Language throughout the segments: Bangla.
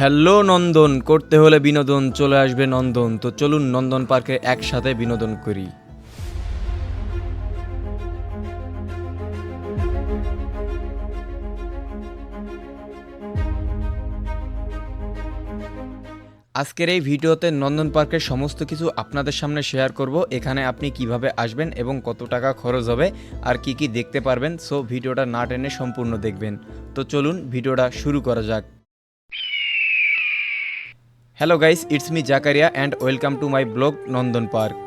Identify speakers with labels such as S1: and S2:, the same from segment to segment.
S1: হ্যালো নন্দন, করতে হলে বিনোদন চলে আসবে নন্দন। তো চলুন নন্দন পার্কে একসাথে বিনোদন করি। আজকের এই ভিডিওতে নন্দন পার্কের সমস্ত কিছু আপনাদের সামনে শেয়ার করব, এখানে আপনি কীভাবে আসবেন এবং কত টাকা খরচ হবে আর কি কি দেখতে পারবেন। সো ভিডিওটা না টেনে সম্পূর্ণ দেখবেন। তো চলুন ভিডিওটা শুরু করা যাক। Hello guys it's me Zakaria and welcome to my blog Nandan park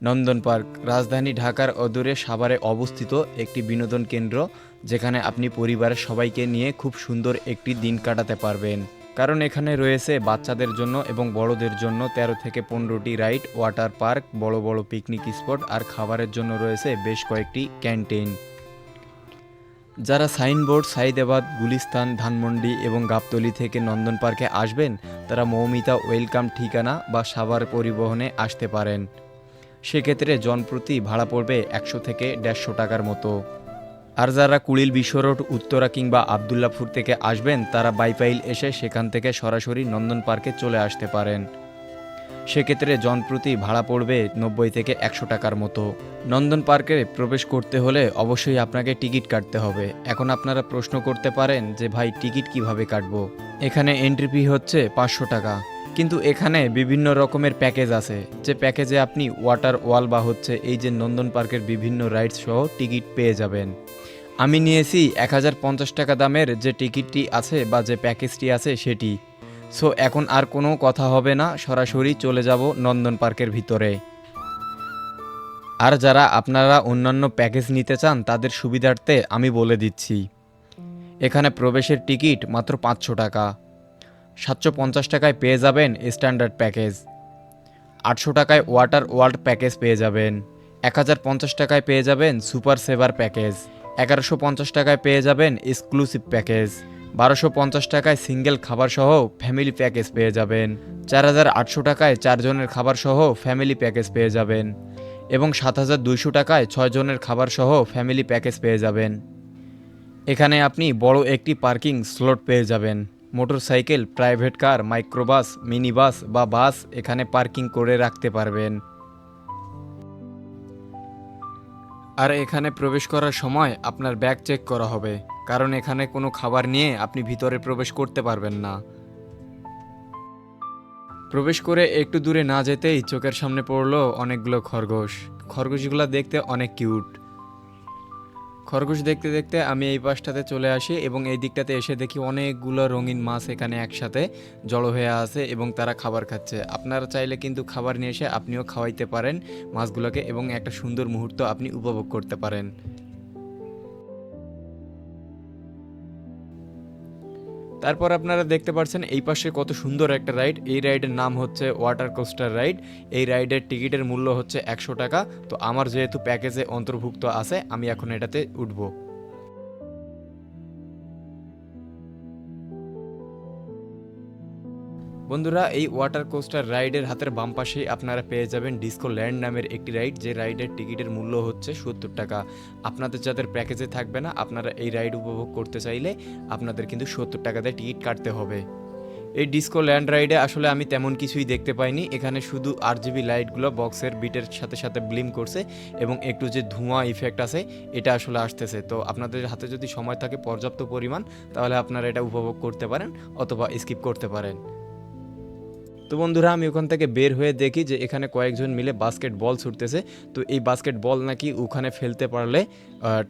S1: Nandan park রাজধানী ঢাকার অদূরে সাভারে অবস্থিত একটি বিনোদন কেন্দ্র, যেখানে আপনি পরিবারের সবাইকে নিয়ে খুব সুন্দর একটি দিন কাটাতে পারবেন। কারণ এখানে রয়েছে বাচ্চাদের জন্য এবং বড়দের জন্য তেরো থেকে পনেরোটি রাইড, ওয়াটার পার্ক, বড় বড় পিকনিক স্পট আর খাবারের জন্য রয়েছে বেশ কয়েকটি ক্যান্টিন। যারা সাইনবোর্ড, সাইদাবাদ, গুলিস্তান, ধানমন্ডি এবং গাবতলি থেকে নন্দন পার্কে আসবেন, তারা মৌমিতা ওয়েলকাম ঠিকানা বা সাভার পরিবহনে আসতে পারেন। সেক্ষেত্রে জনপ্রতি ভাড়া পড়বে একশো থেকে দেড়শো টাকার মতো। আর যারা কুড়িল বিশ্বরোড উত্তরা কিংবা আবদুল্লাপুর থেকে আসবেন, তারা বাইপাইল এসে সেখান থেকে সরাসরি নন্দন পার্কে চলে আসতে পারেন। সেক্ষেত্রে জনপ্রতি ভাড়া পড়বে নব্বই থেকে একশো টাকার মতো। নন্দন পার্কে প্রবেশ করতে হলে অবশ্যই আপনাকে টিকিট কাটতে হবে। এখন আপনারা প্রশ্ন করতে পারেন যে, ভাই, টিকিট কীভাবে কাটবো? এখানে এন্ট্রি ফি হচ্ছে পাঁচশো টাকা। কিন্তু এখানে বিভিন্ন রকমের প্যাকেজ আছে। যে প্যাকেজে আপনি ওয়াটার ওয়াল বা হচ্ছে এই যে নন্দন পার্কের বিভিন্ন রাইডস সহ টিকিট পেয়ে যাবেন। আমি নিয়েছি এক হাজার পঞ্চাশ টাকা দামের যে টিকিটটি আছে বা যে প্যাকেজটি আছে সেটি। সো এখন আর কোনো কথা হবে না, সরাসরি চলে যাব নন্দন পার্কের ভিতরে। আর যারা আপনারা অন্যান্য প্যাকেজ নিতে চান, তাদের সুবিধার্থে আমি বলে দিচ্ছি। এখানে প্রবেশের টিকিট মাত্র পাঁচশো টাকা। সাতশো পঞ্চাশ টাকায় পেয়ে যাবেন স্ট্যান্ডার্ড প্যাকেজ। আটশো টাকায় ওয়াটার ওয়ার্ল্ড প্যাকেজ পেয়ে যাবেন। এক হাজার পঞ্চাশ টাকায় পেয়ে যাবেন সুপার সেভার প্যাকেজ। এগারোশো পঞ্চাশ টাকায় পেয়ে যাবেন এক্সক্লুসিভ প্যাকেজ। বারোশো পঞ্চাশ টাকায় সিঙ্গেল খাবার সহ ফ্যামিলি প্যাকেজ পেয়ে যাবেন। চার হাজার আটশো টাকায় চারজনের খাবার সহ ফ্যামিলি প্যাকেজ পেয়ে যাবেন। এবং সাত হাজার দুইশো টাকায় ছয় জনের খাবার সহ ফ্যামিলি প্যাকেজ পেয়ে যাবেন। এখানে আপনি বড় একটি পার্কিং স্লট পেয়ে যাবেন। Motorcycle private car microbus mini bus বা বাস এখানে পার্কিং করে রাখতে পারবেন। আর এখানে প্রবেশ করার সময় আপনার ব্যাগ চেক করা হবে। কারণ এখানে কোনো খাবার নিয়ে আপনি ভিতরে প্রবেশ করতে পারবেন না। প্রবেশ করে একটু দূরে না যেতেই চোখের সামনে পড়ল অনেকগুলো খরগোশ। খরগোশগুলো দেখতে অনেক কিউট। খরগোশ দেখতে দেখতে আমি এই পাশটাতে চলে আসি এবং এই দিকটাতে এসে দেখি অনেকগুলো রঙিন মাছ এখানে একসাথে জড়ো হয়ে আছে এবং তারা খাবার খাচ্ছে। আপনারা চাইলে কিন্তু খাবার নিয়ে এসে আপনিও খাওয়াইতে পারেন মাছগুলোকে এবং একটা সুন্দর মুহূর্ত আপনি উপভোগ করতে পারেন। তারপর আপনারা দেখতে পাচ্ছেন এই পাশে কত সুন্দর একটা রাইড। এই রাইডের নাম হচ্ছে ওয়াটার কোস্টার রাইড এই রাইডের টিকিটের মূল্য হচ্ছে একশো টাকা। তো আমার যেহেতু প্যাকেজে অন্তর্ভুক্ত আছে, আমি এখন এটাতে উঠবো। বন্ধুরা, এই ওয়াটার কোস্টার রাইডের হাতের বাম পাশেই আপনারা পেয়ে যাবেন ডিসকো ল্যান্ড নামের একটি রাইড যে রাইডের টিকিটের মূল্য হচ্ছে সত্তর টাকা। আপনাদের যাদের প্যাকেজে থাকবে না, আপনারা এই রাইড উপভোগ করতে চাইলে আপনাদের কিন্তু সত্তর টাকাতে টিকিট কাটতে হবে। এই ডিসকো ল্যান্ড রাইডে আসলে আমি তেমন কিছুই দেখতে পাইনি। এখানে শুধু আর জিবি লাইটগুলো বক্সের বিটের সাথে সাথে ব্লিম করছে এবং একটু যে ধোঁয়া ইফেক্ট আছে, এটা আসলে আসতেছে। তো আপনাদের হাতে যদি সময় থাকে পর্যাপ্ত পরিমাণ, তাহলে আপনারা এটা উপভোগ করতে পারেন অথবা স্কিপ করতে পারেন। তো বন্ধুরা, আমি ওখান থেকে বের হয়ে দেখি যে এখানে কয়েকজন মিলে বাস্কেট বল ছুটতেছে। তো এই বাস্কেট বল নাকি ওখানে ফেলতে পারলে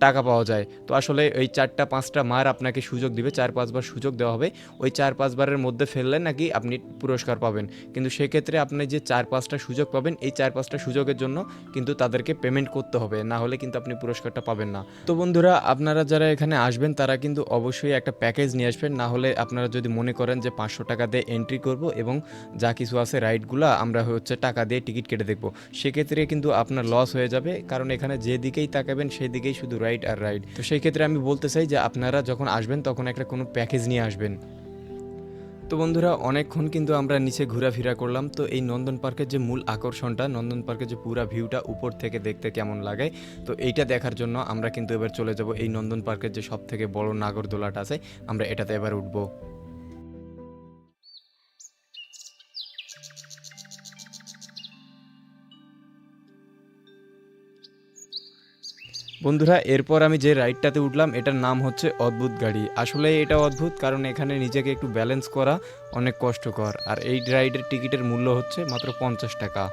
S1: টাকা পাওয়া যায়। তো আসলে ওই চারটা, পাঁচটা মার আপনাকে সুযোগ দিবে, চার, পাঁচবার সুযোগ দেওয়া হবে। ওই চার, পাঁচবারের মধ্যে ফেললে নাকি আপনি পুরস্কার পাবেন। কিন্তু সেক্ষেত্রে আপনি যে চার, পাঁচটা সুযোগ পাবেন, এই চার, পাঁচটা সুযোগের জন্য কিন্তু তাদেরকে পেমেন্ট করতে হবে। না হলে কিন্তু আপনি পুরস্কারটা পাবেন না। তো বন্ধুরা, আপনারা যারা এখানে আসবেন, তারা কিন্তু অবশ্যই একটা প্যাকেজ নিয়ে আসবেন। না হলে আপনারা যদি মনে করেন যে পাঁচশো টাকা দিয়ে এন্ট্রি করব এবং যা কিছু আছে রাইডগুলো আমরা হচ্ছে টাকা দিয়ে টিকিট কেটে দেখব। সেক্ষেত্রে কিন্তু আপনার লস হয়ে যাবে, কারণ এখানে যেদিকেই তাকাবেন সেদিকেই শুধু রাইড আর রাইড তো সেই ক্ষেত্রে আমি বলতে চাই যে আপনারা যখন আসবেন তখন একটা কোনো প্যাকেজ নিয়ে আসবেন। তো বন্ধুরা, অনেকক্ষণ কিন্তু আমরা নিচে ঘোরাফেরা করলাম। তো এই নন্দন পার্কের যে মূল আকর্ষণটা, নন্দন পার্কের যে পুরা ভিউটা উপর থেকে দেখতে কেমন লাগে, তো এইটা দেখার জন্য আমরা কিন্তু এবার চলে যাব এই নন্দন পার্কের যে সব থেকে বড় নাগরদোলাটা আছে, আমরা এটাতে এবার উঠবো। বন্ধুরা, এরপর আমি যে রাইডটাতে উঠলাম, এটার নাম হচ্ছে অদ্ভুত গাড়ি। আসলে এটা অদ্ভুত কারণ এখানে নিজেকে একটু ব্যালেন্স করা অনেক কষ্টকর। আর এই রাইডের টিকিটের মূল্য হচ্ছে মাত্র পঞ্চাশ টাকা।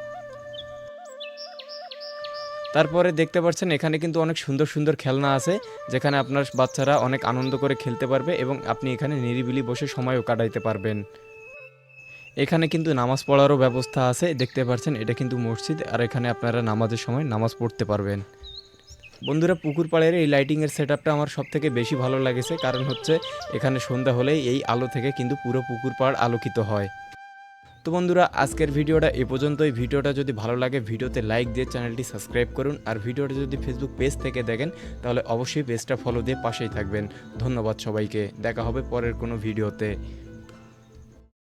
S1: তারপরে দেখতে পাচ্ছেন, এখানে কিন্তু অনেক সুন্দর সুন্দর খেলনা আছে, যেখানে আপনার বাচ্চারা অনেক আনন্দ করে খেলতে পারবে এবং আপনি এখানে নিরিবিলি বসে সময়ও কাটাইতে পারবেন। এখানে কিন্তু নামাজ পড়ারও ব্যবস্থা আছে, দেখতে পাচ্ছেন, এটা কিন্তু মসজিদ, আর এখানে আপনারা নামাজের সময় নামাজ পড়তে পারবেন। বন্ধুরা পুকুর পাড়ের এই লাইটিংয়ের সেট আপটা আমার সব থেকে বেশি ভালো লাগেছে। কারণ হচ্ছে, এখানে সন্ধ্যা হলেই এই আলো থেকে কিন্তু পুরো পুকুর পাড় আলোকিত হয়। তো বন্ধুরা, আজকের ভিডিওটা এ পর্যন্তই। ভিডিওটা যদি ভালো লাগে, ভিডিওতে লাইক দিয়ে চ্যানেলটি সাবস্ক্রাইব করুন। আর ভিডিওটা যদি ফেসবুক পেজ থেকে দেখেন, তাহলে অবশ্যই পেজটা ফলো দিয়ে পাশেই থাকবেন। ধন্যবাদ সবাইকে। দেখা হবে পরের কোনো ভিডিওতে।